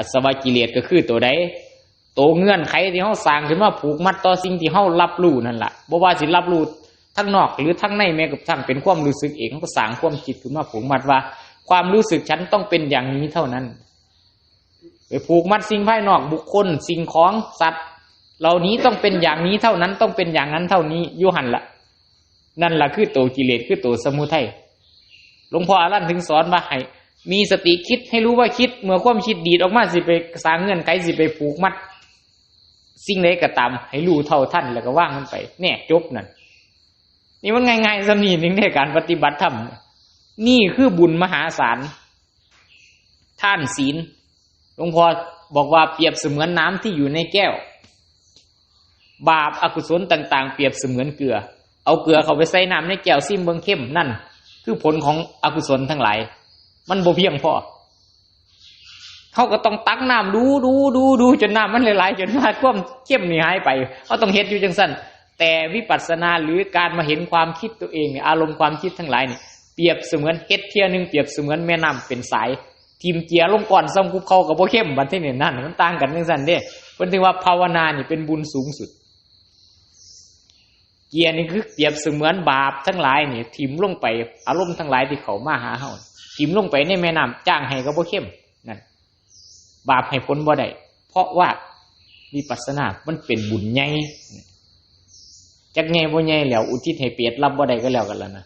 อัศวกิเลสก็คือตัวใดตัวเงื่อนไขที่เฮาสร้างขึ้นมาผูกมัดต่อสิ่งที่เฮารับรู้นั่นล่ะบ่ว่าสิรับรู้ทั้งนอกหรือทั้งในแม้กระทั่งเป็นความรู้สึกเองเฮาก็สร้างความคิดขึ้นมาผูกมัดว่า ความรู้สึกฉันต้องเป็นอย่างนี้เท่านั้นไปผูกมัดสิ่งภายนอกบุคคล สิ่งของสัตว์ เหล่านี้ต้องเป็นอย่างนี้เท่านั้นต้องเป็นอย่างนั้นเท่านี้ยุหันละนั่นละคือตัวกิเลสคือตัวสมุทัยหลวงพ่ออารันถึงสอนว่าให้ มีสติคิดให้รู้ว่าคิด เมื่อความคิดดีดออกมาสิไปสร้างเงื่อนไขสิไปผูกมัด สิ่งใดก็ตาม ให้รู้เท่าท่านแล้วก็ว่างมันไป เนี่ยจบนั่นนี่มันง่ายๆสำนีหนึ่งในการปฏิบัติธรรมนี่คือบุญมหาศาลท่านศีลหลวงพ่อบอกว่าเปรียบเสมือนน้ำที่อยู่ในแก้ว บาปอากุศลต่าง ๆ เปรียบเสมือนเกลือ เอาเกลือเข้าไปใส่น้ำในแก้วซิมเบิงเข้มนั่น คือผลของอกุศลทั้งหลาย มันบ่เพียงพอเขาก็ต้องตักน้ำดูดูดูดูจนน้ำมันละลายจนว่าความเข้มนี่หายไปเขาต้องเฮ็ดอยู่จังสั้นแต่วิปัสสนาหรือการมาเห็นความคิดตัวเองเนี่ยอารมณ์ความคิดทั้งหลายเนี่ยเปรียบเสมือนเฮ็ดเทียหนึงเปรียบเสมือนแม่น้ำเป็นสายทีมเจียลงก่อนซ้ำคุบเขากับโบเข้มบันที่เนี่ยนั่นมันต่างกันจังสั้นเด้เพิ่นถึงว่าภาวนานี่เป็นบุญสูงสุด เกียร์นี่คือเปรียบเสมือนบาปทั้งหลายนี่ทิมลงไปอารมณ์ทั้งหลายที่เขามาหาเฮา ทิมลงไปในแม่น้ำจ้างให้ก็บ่เข้มนั่นบาปให้ผลบ่ได้เพราะว่าวิปัสสนา มันเป็นบุญใหญ่จักไงบ่ใหญ่แล้ว อุทิศให้เปียดรับบ่ได้ก็แล้วกันแล้วนะ